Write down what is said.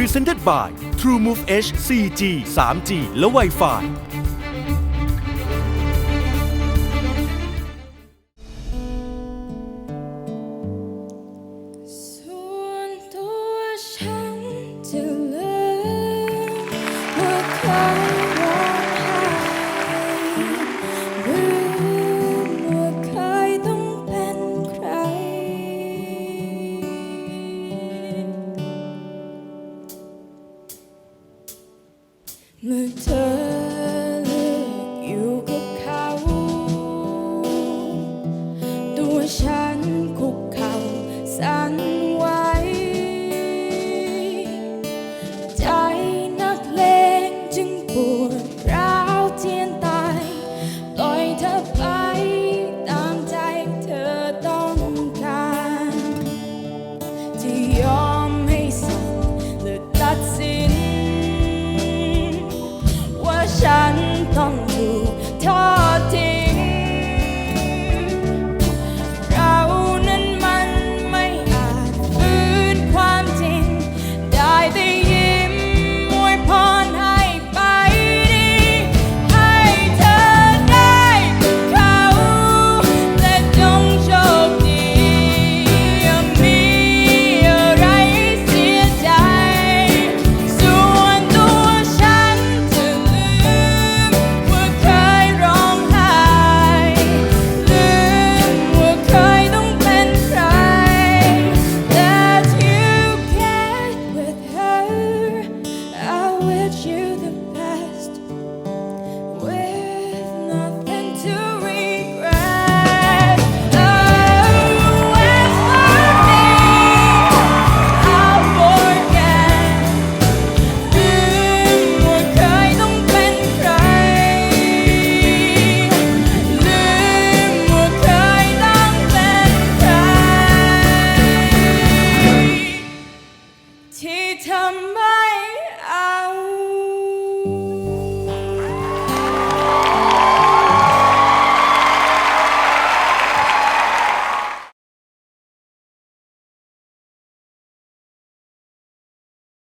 Presented by TrueMove H 4G 3G และ Wi-Fi เมื่อเธอเลือกอยู่กับเขา ตัวฉันคุกเข่าสั่นไหวใจนักเลงจึงปวดร้าวเจียนตาย ปล่อยเธอไปตามใจเธอต้องการ ที่ยอม